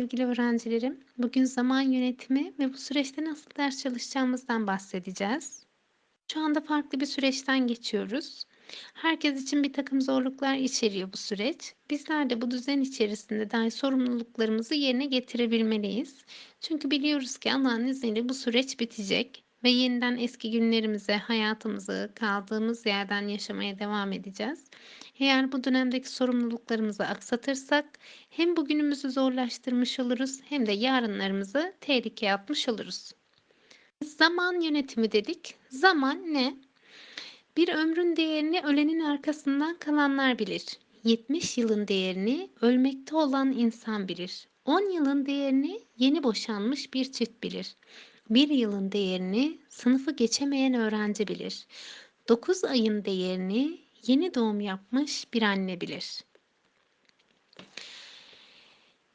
Sevgili öğrencilerim, bugün zaman yönetimi ve bu süreçte nasıl ders çalışacağımızdan bahsedeceğiz. Şu anda farklı bir süreçten geçiyoruz. Herkes için bir takım zorluklar içeriyor bu süreç. Bizler de bu düzen içerisinde dahi sorumluluklarımızı yerine getirebilmeliyiz. Çünkü biliyoruz ki Allah'ın izniyle bu süreç bitecek ve yeniden eski günlerimize, hayatımızı kaldığımız yerden yaşamaya devam edeceğiz. Eğer bu dönemdeki sorumluluklarımızı aksatırsak hem bugünümüzü zorlaştırmış oluruz hem de yarınlarımızı tehlikeye atmış oluruz. Zaman yönetimi dedik. Zaman ne? Bir ömrün değerini ölenin arkasından kalanlar bilir. 70 yılın değerini ölmekte olan insan bilir. 10 yılın değerini yeni boşanmış bir çift bilir. Bir yılın değerini sınıfı geçemeyen öğrenci bilir. 9 ayın değerini yeni doğum yapmış bir anne bilir.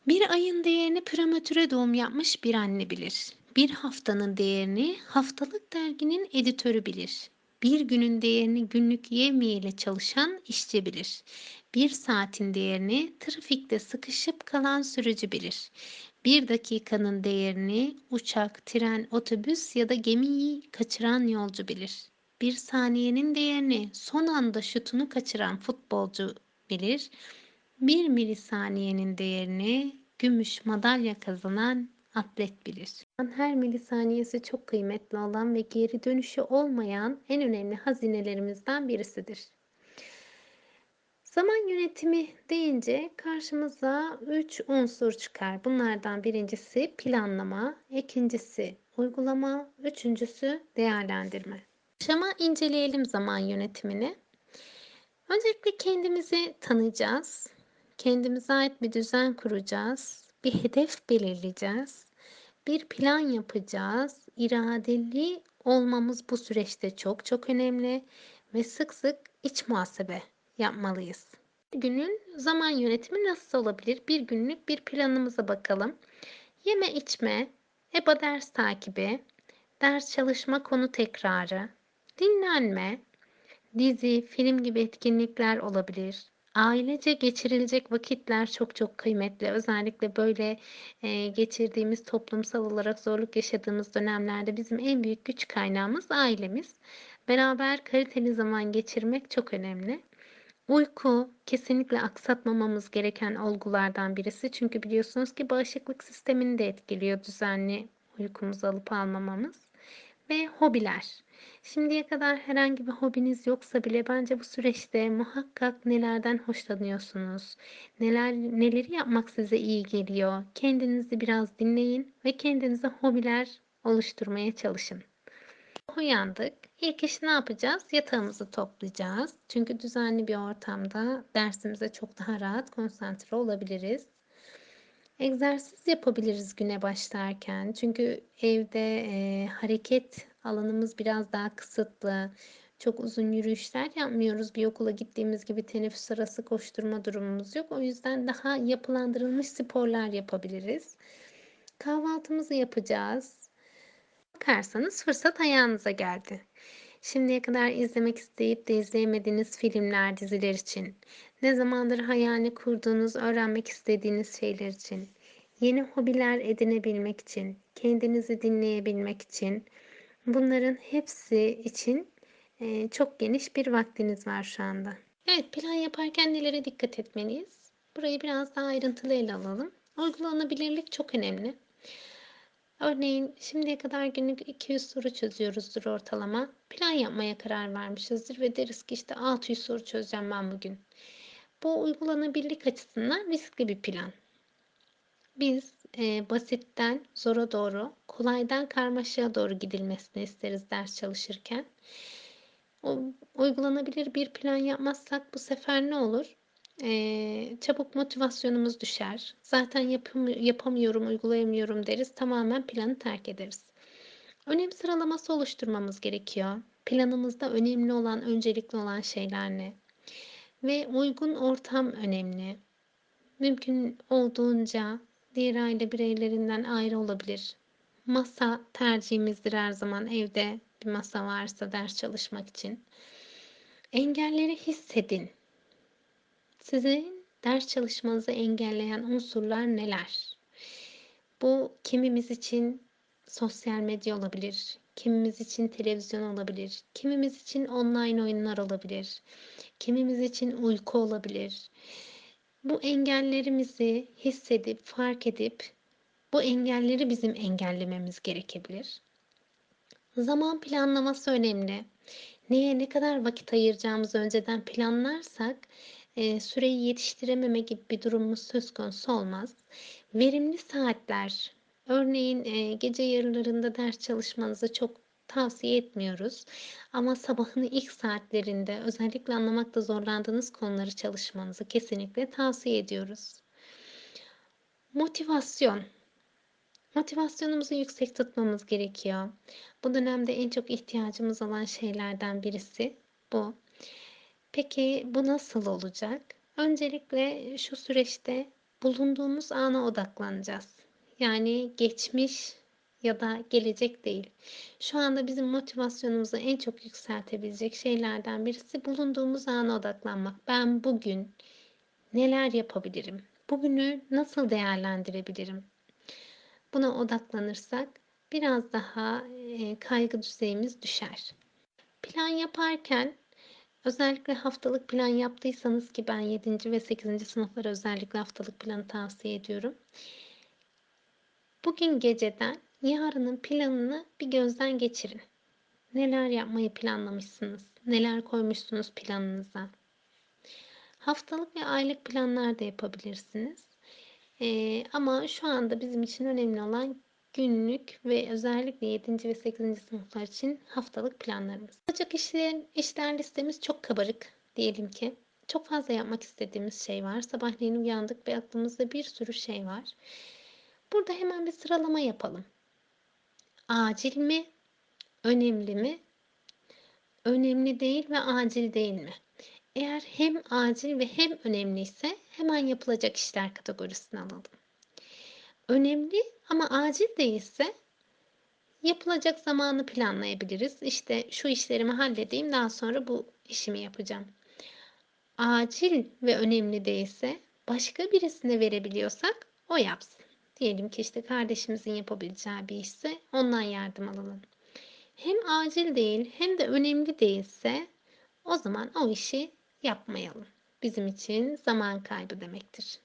Bir ayın değerini prematüre doğum yapmış bir anne bilir. Bir haftanın değerini haftalık derginin editörü bilir. Bir günün değerini günlük yevmiye çalışan işçi bilir. Bir saatin değerini trafikte sıkışıp kalan sürücü bilir. Bir dakikanın değerini uçak, tren, otobüs ya da gemiyi kaçıran yolcu bilir. Bir saniyenin değerini son anda şutunu kaçıran futbolcu bilir. Bir milisaniyenin değerini gümüş madalya kazanan atlet bilir. Her milisaniyesi çok kıymetli olan ve geri dönüşü olmayan en önemli hazinelerimizden birisidir. Zaman yönetimi deyince karşımıza 3 unsur çıkar. Bunlardan birincisi planlama, ikincisi uygulama, üçüncüsü değerlendirme. Şama inceleyelim zaman yönetimini. Öncelikle kendimizi tanıyacağız. Kendimize ait bir düzen kuracağız. Bir hedef belirleyeceğiz. Bir plan yapacağız. İradeli olmamız bu süreçte çok çok önemli ve sık sık iç muhasebe yapmalıyız. Günün zaman yönetimi nasıl olabilir? Bir günlük bir planımıza bakalım. Yeme içme, EBA ders takibi, ders çalışma konu tekrarı, dinlenme, dizi, film gibi etkinlikler olabilir. Ailece geçirilecek vakitler çok çok kıymetli. Özellikle böyle e, geçirdiğimiz toplumsal olarak zorluk yaşadığımız dönemlerde bizim en büyük güç kaynağımız ailemiz. Beraber kaliteli zaman geçirmek çok önemli. Uyku kesinlikle aksatmamamız gereken olgulardan birisi. Çünkü biliyorsunuz ki bağışıklık sistemini de etkiliyor düzenli uykumuzu alıp almamamız. Ve hobiler. Şimdiye kadar herhangi bir hobiniz yoksa bile bence bu süreçte muhakkak nelerden hoşlanıyorsunuz, neler neleri yapmak size iyi geliyor. Kendinizi biraz dinleyin ve kendinize hobiler oluşturmaya çalışın. Uyandık. İlk iş ne yapacağız? Yatağımızı toplayacağız. Çünkü düzenli bir ortamda dersimize çok daha rahat konsantre olabiliriz. Egzersiz yapabiliriz güne başlarken. Çünkü evde e, hareket alanımız biraz daha kısıtlı. Çok uzun yürüyüşler yapmıyoruz. Bir okula gittiğimiz gibi teneffüs arası koşturma durumumuz yok. O yüzden daha yapılandırılmış sporlar yapabiliriz. Kahvaltımızı yapacağız. Bakarsanız fırsat ayağınıza geldi. Şimdiye kadar izlemek isteyip de izleyemediğiniz filmler, diziler için, ne zamandır hayalini kurduğunuz, öğrenmek istediğiniz şeyler için, yeni hobiler edinebilmek için, kendinizi dinleyebilmek için, bunların hepsi için e, çok geniş bir vaktiniz var şu anda. Evet, plan yaparken nelere dikkat etmeliyiz? Burayı biraz daha ayrıntılı ele alalım. Uygulanabilirlik çok önemli. Örneğin şimdiye kadar günlük 200 soru çözüyoruzdur ortalama. Plan yapmaya karar vermişizdir ve deriz ki işte 600 soru çözeceğim ben bugün. Bu uygulanabilirlik açısından riskli bir plan. Biz e, basitten zora doğru, kolaydan karmaşaya doğru gidilmesini isteriz ders çalışırken. O, uygulanabilir bir plan yapmazsak bu sefer ne olur? E, çabuk motivasyonumuz düşer. Zaten yapım, yapamıyorum, uygulayamıyorum deriz. Tamamen planı terk ederiz. Önem sıralaması oluşturmamız gerekiyor. Planımızda önemli olan, öncelikli olan şeyler ne? Ve uygun ortam önemli. Mümkün olduğunca diğer aile bireylerinden ayrı olabilir. Masa tercihimizdir her zaman evde bir masa varsa ders çalışmak için. Engelleri hissedin. Sizin ders çalışmanızı engelleyen unsurlar neler? Bu kimimiz için sosyal medya olabilir, kimimiz için televizyon olabilir, kimimiz için online oyunlar olabilir, kimimiz için uyku olabilir. Bu engellerimizi hissedip, fark edip bu engelleri bizim engellememiz gerekebilir. Zaman planlaması önemli. Neye ne kadar vakit ayıracağımızı önceden planlarsak e, süreyi yetiştirememe gibi bir durumumuz söz konusu olmaz. Verimli saatler, örneğin e, gece yarılarında ders çalışmanızı çok tavsiye etmiyoruz. Ama sabahın ilk saatlerinde özellikle anlamakta zorlandığınız konuları çalışmanızı kesinlikle tavsiye ediyoruz. Motivasyon. Motivasyonumuzu yüksek tutmamız gerekiyor. Bu dönemde en çok ihtiyacımız olan şeylerden birisi bu. Peki bu nasıl olacak? Öncelikle şu süreçte bulunduğumuz ana odaklanacağız. Yani geçmiş ya da gelecek değil. Şu anda bizim motivasyonumuzu en çok yükseltebilecek şeylerden birisi bulunduğumuz ana odaklanmak. Ben bugün neler yapabilirim? Bugünü nasıl değerlendirebilirim? Buna odaklanırsak biraz daha kaygı düzeyimiz düşer. Plan yaparken özellikle haftalık plan yaptıysanız ki ben 7. ve 8. sınıflara özellikle haftalık planı tavsiye ediyorum. Bugün geceden yarının planını bir gözden geçirin. Neler yapmayı planlamışsınız? Neler koymuşsunuz planınıza? Haftalık ve aylık planlar da yapabilirsiniz. Ee, ama şu anda bizim için önemli olan günlük ve özellikle 7. ve 8. sınıflar için haftalık planlarımız. Olacak işler, işler listemiz çok kabarık diyelim ki. Çok fazla yapmak istediğimiz şey var. Sabahleyin uyandık ve aklımızda bir sürü şey var. Burada hemen bir sıralama yapalım. Acil mi? Önemli mi? Önemli değil ve acil değil mi? Eğer hem acil ve hem önemli ise hemen yapılacak işler kategorisine alalım. Önemli ama acil değilse yapılacak zamanı planlayabiliriz. İşte şu işlerimi halledeyim daha sonra bu işimi yapacağım. Acil ve önemli değilse başka birisine verebiliyorsak o yapsın. Diyelim ki işte kardeşimizin yapabileceği bir işse ondan yardım alalım. Hem acil değil hem de önemli değilse o zaman o işi yapmayalım. Bizim için zaman kaybı demektir.